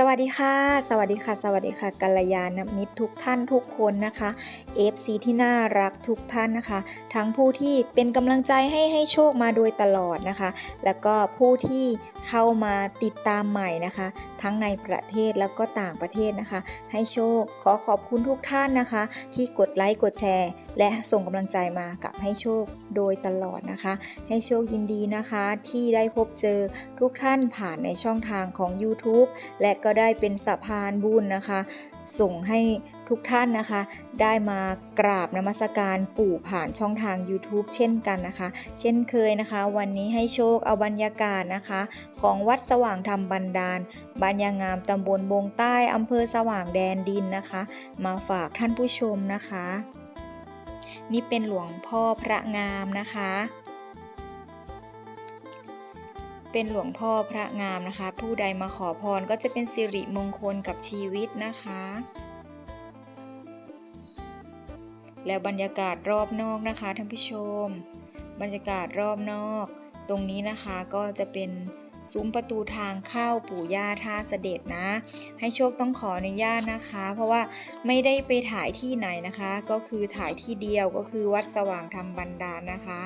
สวัสดีค่ะ สวัสดีค่ะ สวัสดีค่ะกัลยาณมิตรทุกท่านทุกคนนะคะ FC ที่น่ารักทุกท่านนะคะ ทั้งผู้ที่เป็นกำลังใจให้ให้โชคมาโดยตลอดนะคะ แล้วก็ผู้ที่เข้ามาติดตามใหม่นะคะ ทั้งในประเทศแล้วก็ต่างประเทศนะคะ ให้โชคขอขอบคุณทุกท่านนะคะ ที่กดไลค์กดแชร์ และส่งกำลังใจมากับให้โชคโดยตลอดนะคะ ให้โชคยินดีนะคะ ที่ได้พบเจอทุกท่านผ่านในช่องทางของ YouTube และก็ได้เป็นสะพานบุญนะคะ ส่งให้ทุกท่านนะคะ ได้มากราบนมัสการปู่ผ่านช่องทาง YouTube เช่นกันนะคะ เช่นเคยนะคะ วันนี้ให้โชคเอาบรรยากาศนะคะ ของวัดสว่างธรรมบันดาลบ้านยางงามตำบลบงใต้อำเภอสว่างแดนดินนะคะ มาฝากท่านผู้ชมนะคะ นี่เป็นหลวงพ่อพระงามนะคะ เป็นหลวงพ่อพระงามนะคะ ผู้ใดมาขอพรก็จะเป็นสิริมงคลกับชีวิตนะคะ แล้วบรรยากาศรอบนอกนะคะท่านผู้ชม บรรยากาศรอบนอก ตรงนี้นะคะก็จะเป็นซุ้มประตูทางเข้าปู่ย่าท่าเสด็จนะ ให้โชคต้องขออนุญาตนะคะ เพราะว่าไม่ได้ไปถ่ายที่ไหนนะคะ ก็คือถ่ายที่เดียวก็คือวัดสว่างธรรมบันดาลนะคะ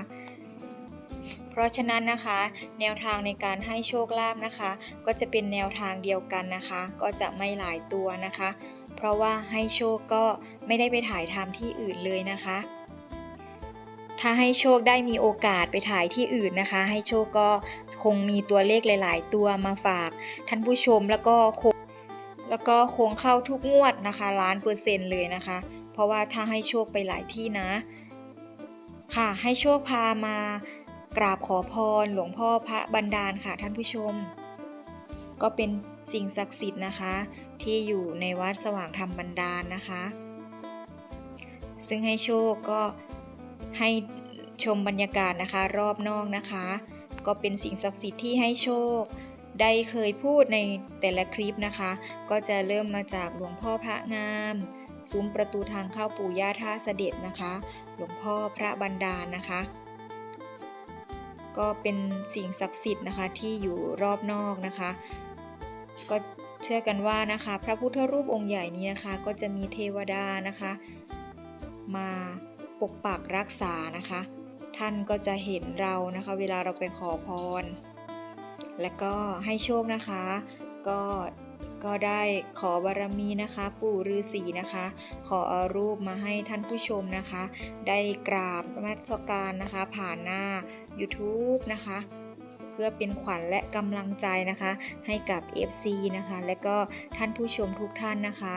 เพราะฉะนั้นนะคะ แนวทางในการให้โชคลาภนะคะ ก็จะเป็นแนวทางเดียวกันนะคะ ก็จะไม่หลายตัวนะคะ เพราะว่าให้โชคก็ไม่ได้ไปถ่ายทำที่อื่นเลยนะคะ ถ้าให้โชคได้มีโอกาสไปถ่ายที่อื่นนะคะ ให้โชคก็คงมีตัวเลขหลาย ๆ ตัวมาฝากท่านผู้ชมแล้วก็คงแล้วก็คงเข้าทุกงวดนะคะล้านเปอร์เซ็นต์เลยนะคะ เพราะว่าถ้าให้โชคไปหลายที่นะ ค่ะให้โชคพามา กราบขอพรหลวงพ่อพระบันดาลค่ะท่านผู้ชม ก็เป็นสิ่งศักดิ์สิทธิ์นะคะ ที่อยู่ในวัดสว่างธรรมบันดาลนะคะ ซึ่งให้โชคก็ให้ชมบรรยากาศนะคะ รอบนอกนะคะ ก็เป็นสิ่งศักดิ์สิทธิ์ที่ให้โชค ได้เคยพูดในแต่ละคลิปนะคะ ก็จะเริ่มมาจากหลวงพ่อพระงามซุ้มประตูทางเข้าปู่ย่าท่าเสด็จนะคะ หลวงพ่อพระบันดาลนะคะ ก็เป็นสิ่งศักดิ์สิทธิ์นะคะที่อยู่รอบนอกนะคะ ก็เชื่อกันว่านะคะ พระพุทธรูปองค์ใหญ่นี้นะคะ ก็จะมีเทวดานะคะ มาปกปักรักษานะคะ ท่านก็จะเห็นเรานะคะ เวลาเราไปขอพร และก็ให้โชคนะคะ ก็ ก็ได้ขอบารมีนะคะ ปู่ฤาษีนะคะ ขอเอารูปมาให้ท่านผู้ชมนะคะ ได้กราบมัสการนะคะ ผ่านหน้า YouTube นะคะ เพื่อเป็นขวัญและกำลังใจนะคะ ให้กับ FC นะคะ และก็ท่านผู้ชมทุกท่านนะคะ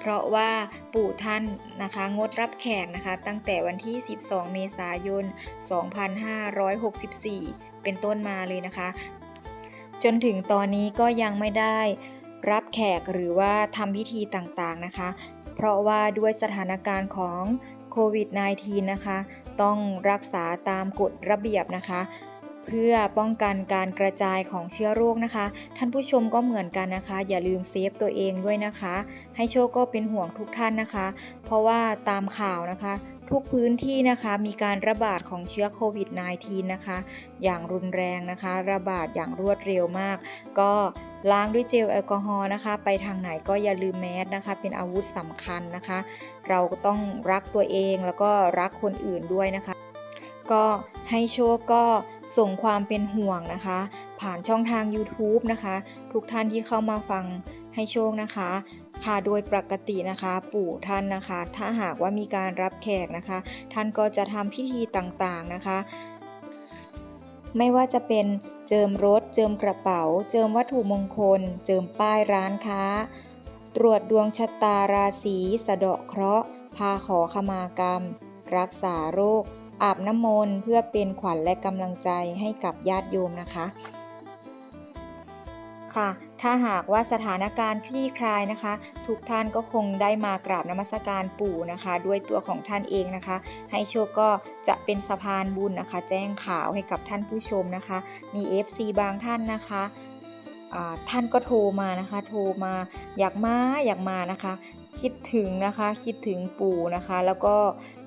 เพราะว่าปู่ท่านนะคะงดรับแขกนะคะตั้งแต่วันที่ 12 เมษายน 2564 เป็นต้นมาเลยนะคะ จนถึงตอนนี้ก็ยังไม่ได้รับแขกหรือว่าทำพิธีต่างๆนะคะ เพราะว่าด้วยสถานการณ์ของโควิด -19 นะคะ ต้องรักษาตามกฎระเบียบนะคะ เพื่อป้องกันการกระจายของเชื้อโรคนะคะ ท่านผู้ชมก็เหมือนกันนะคะ อย่าลืมเซฟตัวเองด้วยนะคะ ให้โชคก็เป็นห่วงทุกท่านนะคะ เพราะว่าตามข่าวนะคะ ทุกพื้นที่นะคะมีการระบาดของเชื้อโควิด -19 นะคะ อย่างรุนแรงนะคะ ระบาดอย่างรวดเร็วมาก ก็ล้างด้วยเจลแอลกอฮอล์นะคะ ไปทางไหนก็อย่าลืมแมสนะคะ เป็นอาวุธสำคัญนะคะ เราก็ต้องรักตัวเองแล้วก็รักคนอื่นด้วยนะคะ ก็ให้โชคก็ส่งความเป็นห่วงนะคะ ผ่านช่องทาง YouTube นะคะ ทุกท่านที่เข้ามาฟังให้โชคนะคะ ค่ะโดยปกตินะคะ ปู่ท่านนะคะ ถ้าหากว่ามีการรับแขกนะคะ ท่านก็จะทำพิธีต่างๆนะคะไม่ว่าจะเป็นเจิมรถ เจิมกระเป๋า เจิมวัตถุมงคล เจิมป้ายร้านค้า ตรวจดวงชะตาราศีสะเดาะเคราะห์ พาขอขมากรรม รักษาโรค อาบน้ำมนต์เพื่อเป็นขวัญและกำลังใจให้กับญาติโยมนะคะ ค่ะ ถ้าหากว่าสถานการณ์คลี่คลายนะคะ ทุกท่านก็คงได้มากราบนมัสการปู่นะคะ ด้วยตัวของท่านเองนะคะ ให้โชคก็จะเป็นสะพานบุญนะคะ แจ้งข่าวให้กับท่านผู้ชมนะคะ มี FC บางท่านนะคะ ท่านก็โทรมานะคะ โทรมาอยากมาอยากมานะคะ คิดถึงนะคะคิดถึงปู่นะคะ แล้วก็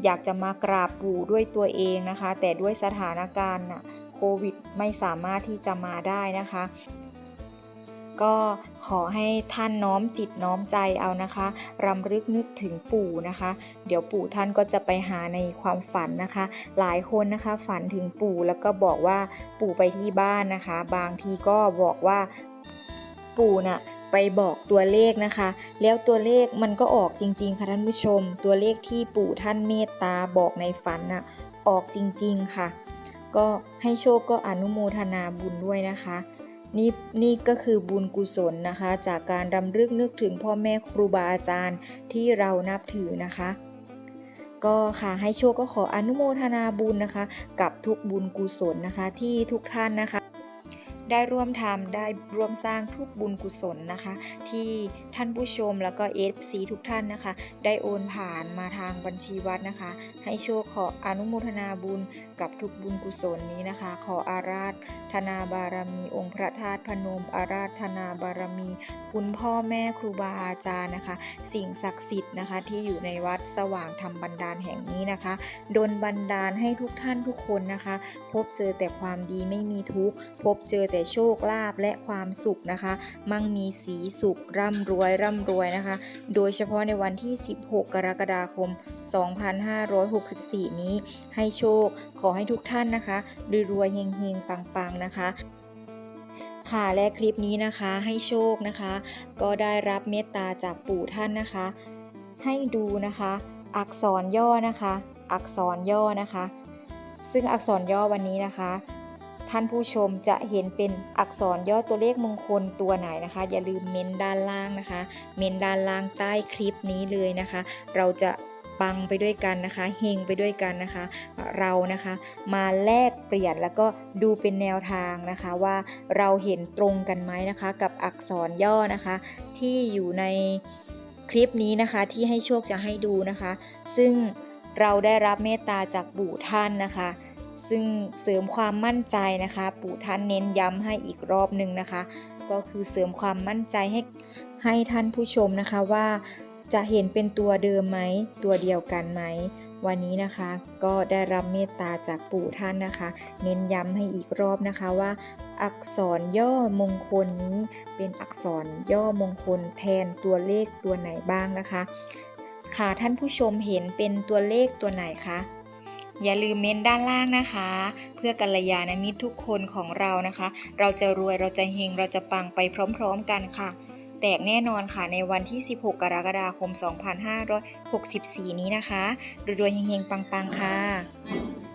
อยากจะมากราบปู่ด้วยตัวเองนะคะ แต่ด้วยสถานการณ์โควิดไม่สามารถที่จะมาได้นะคะก็ขอให้ท่านน้อมจิตน้อมใจเอานะคะรำลึกนึกถึงปู่นะคะ เดี๋ยวปู่ท่านก็จะไปหาในความฝันนะคะ หลายคนนะคะฝันถึงปู่แล้วก็บอกว่าปู่ไปที่บ้านนะคะ บางทีก็บอกว่า ปู่น่ะไปบอกตัวเลขนะคะ แล้วตัวเลขมันก็ออกจริง ๆ ค่ะท่านผู้ชม ตัวเลขที่ปู่ท่านเมตตาบอกในฝันน่ะออกจริง ๆ ค่ะ ก็ให้โชคก็อนุโมทนาบุญด้วยนะคะนี่นี่ก็คือบุญกุศลนะคะ จากการรำลึกนึกถึงพ่อแม่ครูบาอาจารย์ที่เรานับถือนะคะ ก็ค่ะให้โชคก็ขออนุโมทนาบุญนะคะ กับทุกบุญกุศลนะคะที่ทุกท่านนะคะ ได้ร่วมทำได้ร่วมสร้างทุกบุญกุศลนะคะ ที่ท่านผู้ชมแล้วก็ FC ทุกท่านนะคะ ได้โอนผ่านมาทางบัญชีวัดนะคะ ให้โชคขออนุโมทนาบุญกับทุกบุญกุศลนี้นะคะ ขออาราธนาบารมี องค์พระธาตุพนม อาราธนาบารมี คุณพ่อแม่ครูบาอาจารย์นะคะ สิ่งศักดิ์สิทธิ์นะคะ ที่อยู่ในวัดสว่างธรรมบันดาลแห่งนี้นะคะดลบันดาลให้ทุกท่านทุกคนนะคะ พบเจอแต่ความดีไม่มีทุกพบเจอแต่โชคลาภและความสุขนะคะ มั่งมีสีสุขร่ำรวยร่ำรวยนะคะ โดยเฉพาะในวันที่ 16 กรกฎาคม 2564 นี้ ให้โชคขอให้ทุกท่านนะคะรวยๆเฮงๆปังๆนะคะค่ะและคลิปนี้นะคะให้โชคนะคะ ก็ได้รับเมตตาจากปู่ท่านนะคะ ให้ดูนะคะ อักษรย่อนะคะ อักษรย่อนะคะ ซึ่งอักษรย่อวันนี้นะคะ ท่านผู้ชมจะเห็นเป็นอักษรย่อตัวเลขมงคลตัวไหนนะคะ อย่าลืมเม้นด้านล่างนะคะ เม้นด้านล่างใต้คลิปนี้เลยนะคะ เราจะปังไปด้วยกันนะคะเฮงไปด้วยกันนะคะ เรานะคะมาแลกเปลี่ยนแล้วก็ดูเป็นแนวทางนะคะว่าเราเห็นตรงกันไหมนะคะ กับอักษรย่อนะคะ ที่อยู่ในคลิปนี้นะคะที่ให้โชคจะให้ดูนะคะ ซึ่งเราได้รับเมตตาจากปู่ท่านนะคะ ซึ่งเสริมความมั่นใจนะคะ ปู่ท่านเน้นย้ำให้อีกรอบหนึ่งนะคะ ก็คือเสริมความมั่นใจให้ให้ท่านผู้ชมนะคะว่าจะเห็นเป็นตัวเดิมไหมตัวเดียวกันไหมวันนี้นะคะก็ได้รับเมตตาจากปู่ท่านนะคะ เน้นย้ำให้อีกรอบนะคะว่า อักษรย่อมงคลนี้เป็นอักษรย่อมงคลแทนตัวเลขตัวไหนบ้างนะคะ ค่ะท่านผู้ชมเห็นเป็นตัวเลขตัวไหนคะ อย่าลืมเม้นด้านล่างนะคะ เพื่อกัลยาณมิตรทุกคนของเรานะคะ เราจะรวยเราจะเฮงเราจะปังไปพร้อมๆกันค่ะ แตกแน่นอนค่ะในวันที่ 16 กรกฎาคม 2564 นี้นะคะรวยๆเฮงๆปังๆค่ะ